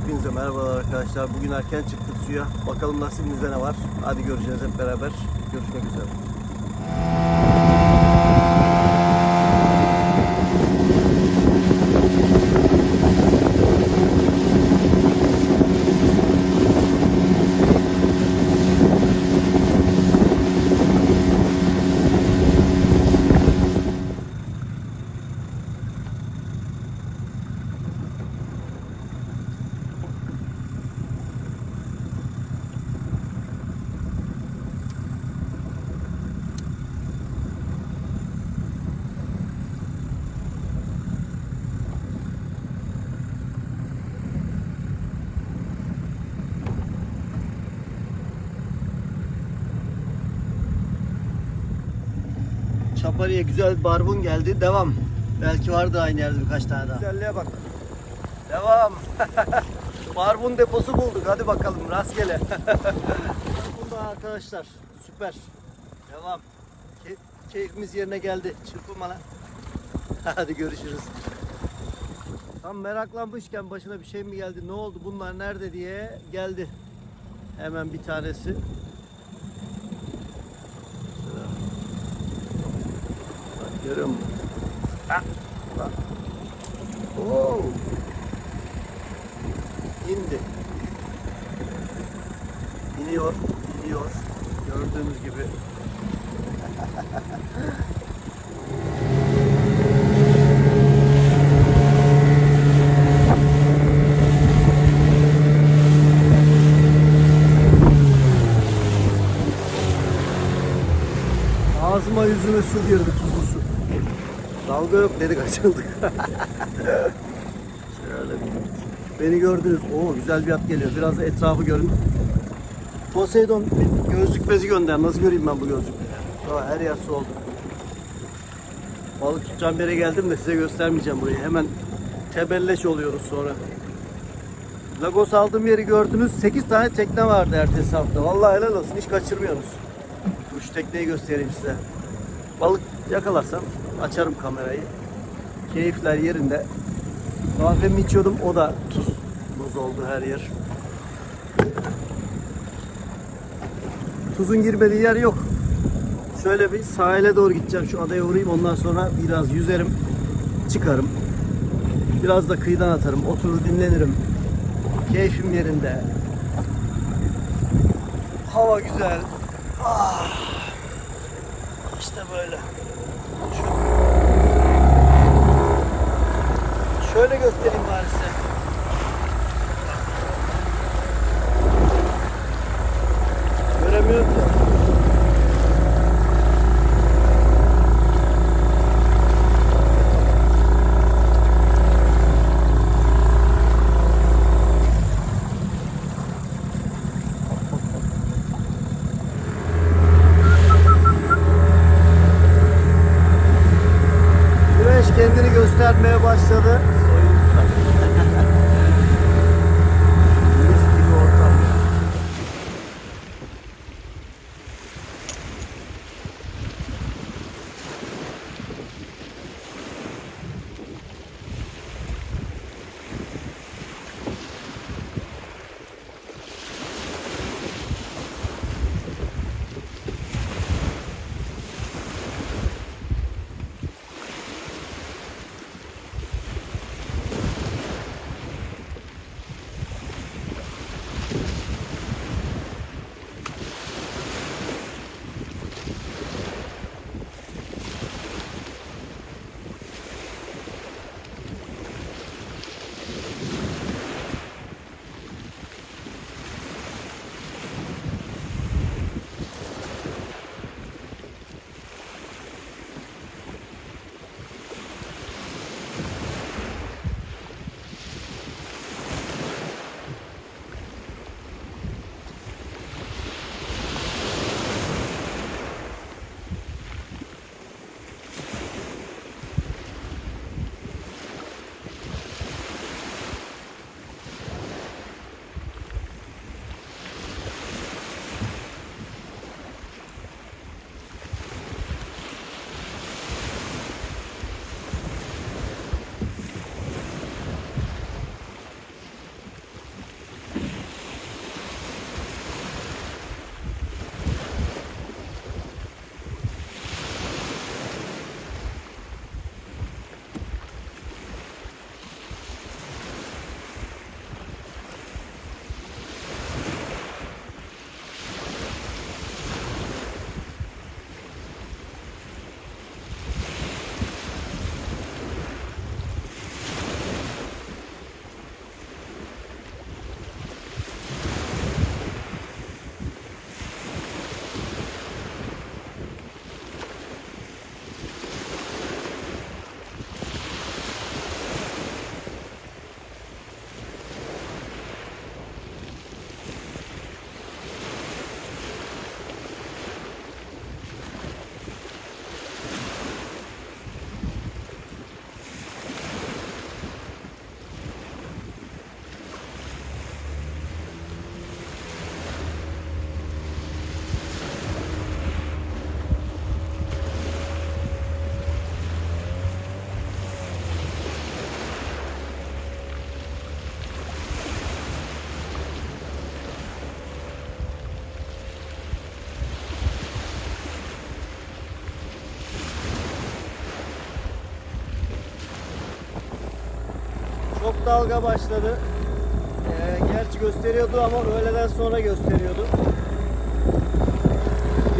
hepinize merhabalar arkadaşlar. Bugün erken çıktık suya. Bakalım nasibimizde ne var. Hadi göreceğiz hep beraber. Görüşmek üzere. Çapari'ye güzel bir barbun geldi. Devam. Belki vardı aynı yerde birkaç tane daha. Güzelliğe bak. Devam. barbun deposu bulduk. Hadi bakalım rastgele. barbun da arkadaşlar. Süper. Devam. Key- keyfimiz yerine geldi. Çırpın bana. Hadi görüşürüz. Tam meraklanmışken başına bir şey mi geldi? Ne oldu? Bunlar nerede diye geldi. Hemen bir tanesi. Görüyor musun? Ah, bak. Oo. İndi. İniyor, iniyor. Gördüğünüz gibi. Ağzıma yüzüme su girdi. Dalga dedik açıldık. Şöyle Beni gördünüz. Oo güzel bir at geliyor. Biraz da etrafı görün. Poseidon bir gözlük bezi gönder. Nasıl göreyim ben bu gözlükleri? Aa, her yer su oldu. Balık tutacağım yere geldim de size göstermeyeceğim burayı. Hemen tebelleş oluyoruz sonra. Lagos aldığım yeri gördünüz. 8 tane tekne vardı ertesi hafta. Vallahi helal olsun. Hiç kaçırmıyorsunuz. Şu tekneyi göstereyim size. Balık yakalarsam açarım kamerayı. Keyifler yerinde. Kahvemi içiyordum. O da tuz. Buz oldu her yer. Tuzun girmediği yer yok. Şöyle bir sahile doğru gideceğim. Şu adaya uğrayayım. Ondan sonra biraz yüzerim. Çıkarım. Biraz da kıyıdan atarım. Oturur dinlenirim. Keyfim yerinde. Hava güzel. Ah. İşte böyle. Şöyle göstereyim bari size. Göremiyorum ki. Göstermeye başladı. Dalga başladı. Ee, gerçi gösteriyordu ama öğleden sonra gösteriyordu.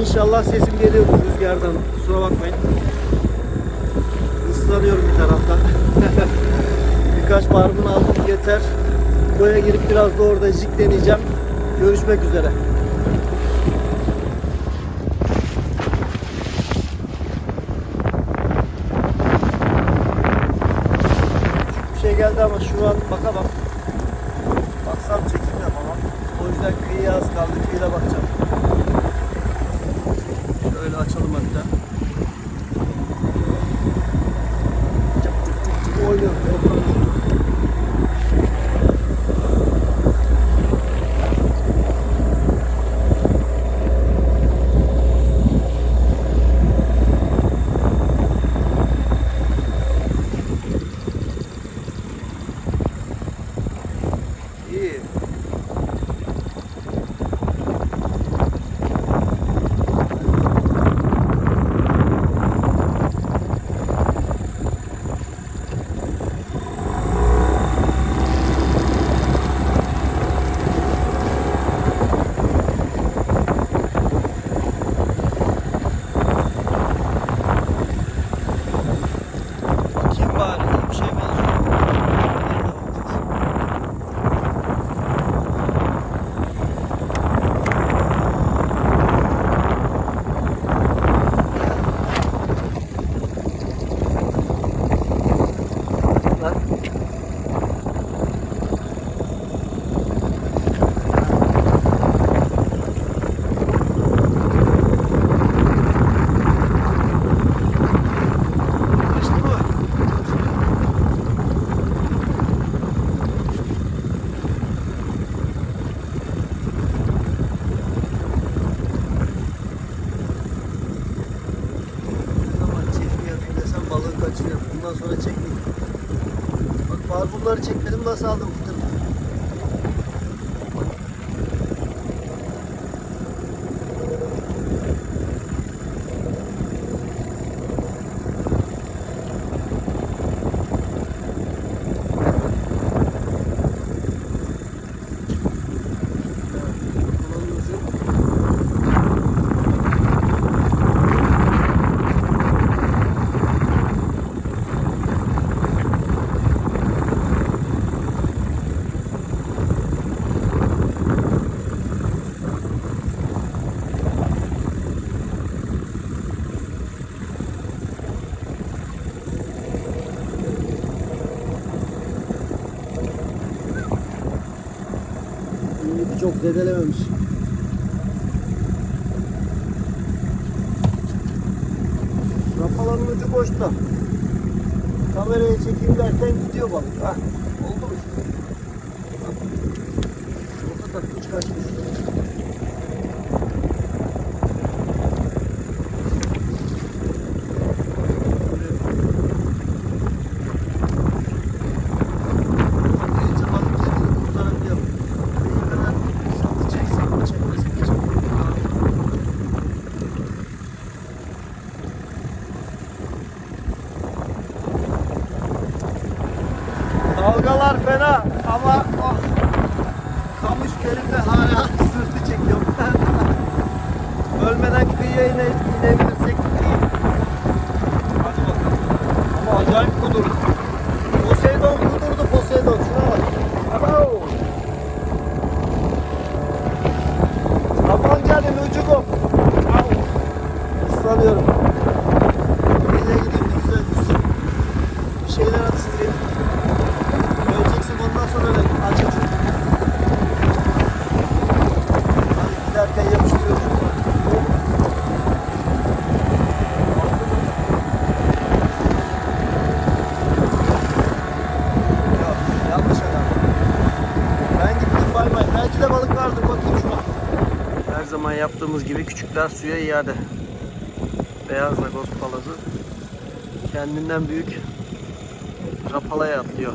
İnşallah sesim geliyordur rüzgardan. Kusura bakmayın. Islanıyorum bir taraftan. Birkaç barbun aldım yeter. Koya girip biraz da orada jig deneyeceğim. Görüşmek üzere. Geldi ama şu an bakamam. Baksam çekim yapamam. O yüzden kıyıya az kaldı. Kıyıda bakacağım. Şöyle açalım hatta. Cıp cıp cıp cıp oynuyor. İyi. Bakayım bari iyi bir şey benziyor. Lan. Kaçtı mı? Ne zaman çekme yapayım desem balığı kaçırıyorum. Bundan sonra çekmeyeyim. Bak barbunları çekmedim nasıl aldım fıtır. Kulağın ucu. İyi çok zedelememiş. Rapaların ucu boşta. Kameraya çekeyim derken gidiyor balık. Ha, oldu mu? Bak. Orta takmış kaçmış. Gelince balık kendini kurtarabiliyor. İyi kadar saldı çek, saldı çekmesin de çek. Dalgalar fena ama oh, kamış gölümde hala sırtı çekiyorum. Ölmeden kıyıya ine, inebilirsek iyi. Hadi bakalım. Ama acayip kudur. Poseidon kudurdu Poseidon. Şuna bak. Abo. Bu. Au. Islanıyorum. Nereye gideyim ne güzel. Bir şeyler atıştırayım. Göreceksin ondan sonra ben açacağım. Hadi giderken yapıştırıyorum. Yok, adam. Ben gittim bay bay. Belki de balık vardır bakayım zaman yaptığımız gibi küçükler suya iade. Beyaz lagos palazı kendinden büyük rapalaya atlıyor.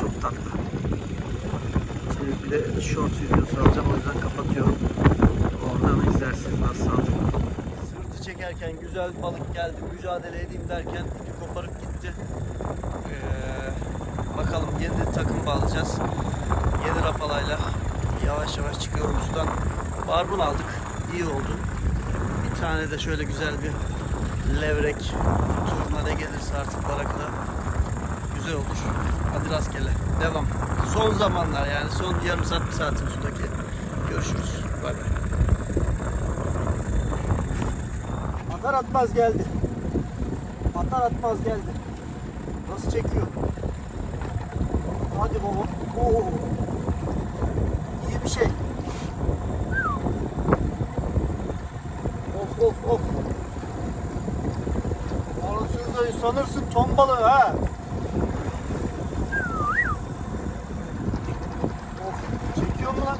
Çok tatlı. Şimdi bir de short videosu alacağım o yüzden kapatıyorum. Oradan izlersiniz nasıl. Sırtı çekerken güzel balık geldi mücadele edeyim derken ipi koparıp gitti. Ee, Bakalım yeni takım bağlayacağız. Yeni rapalayla yavaş yavaş çıkıyorum sudan. Barbun aldık. İyi oldu. Bir tane de şöyle güzel bir levrek turna ne gelirse artık barakla güzel olur. Hadi rastgele. Devam. Son zamanlar yani son yarım saat bir saatin sudaki. Görüşürüz. Bay bay. Atar atmaz geldi. Atar atmaz geldi. Nasıl çekiyor? Hadi baba. Oo. Bir şey. Of of of. Anasını sanırsın ton balığı ha. Of. Çekiyor mu lan?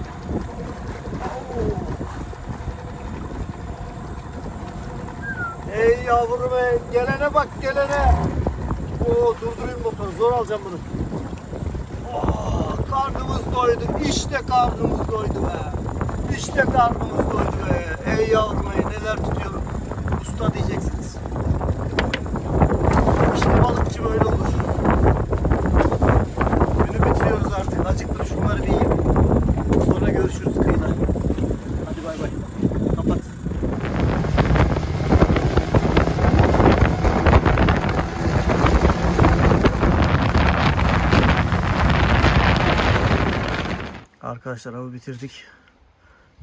Ey yavrum ey. Gelene bak gelene. Oo durdurayım motoru. Zor alacağım bunu. Oh, karnımız doydu. İşte karnımız doydu be. İşte karnımız doydu be. Ey yavrum ey neler tutuyorum. Usta diyeceksiniz. İşte balıkçı böyle olur. Günü bitiriyoruz artık. Acıktım şunları bir yiyeyim. Sonra görüşürüz kıyıda. Hadi bay bay. Kapat. Arkadaşlar avı bitirdik.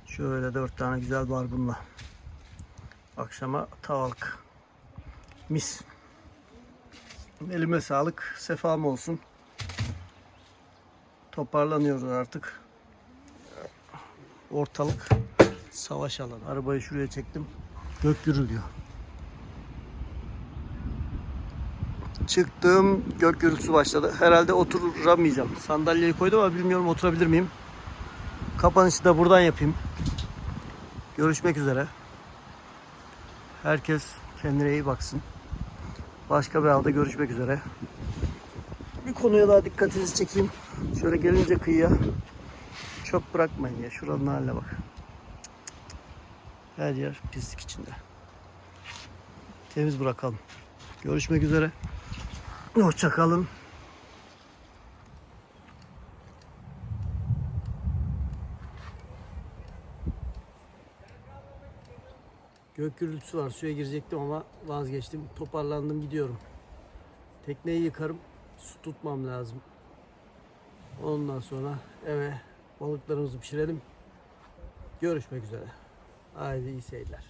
Şöyle dört tane güzel barbunla. Akşama tavalık. Mis. Elime sağlık. Sefam olsun. Toparlanıyoruz artık. Ortalık savaş alanı. Arabayı şuraya çektim. Gök gürülüyor. Çıktım. Gök gürültüsü başladı. Herhalde oturamayacağım. Sandalyeyi koydum ama bilmiyorum oturabilir miyim. Kapanışı da buradan yapayım. Görüşmek üzere. Herkes kendine iyi baksın. Başka bir avda görüşmek üzere. Bir konuya daha dikkatinizi çekeyim. Şöyle gelince kıyıya çöp bırakmayın ya. Şuranın haline bak. Her yer pislik içinde. Temiz bırakalım. Görüşmek üzere. Hoşça Gök gürültüsü var. Suya girecektim ama vazgeçtim. Toparlandım gidiyorum. Tekneyi yıkarım. Su tutmam lazım. Ondan sonra eve balıklarımızı pişirelim. Görüşmek üzere. Haydi iyi seyirler.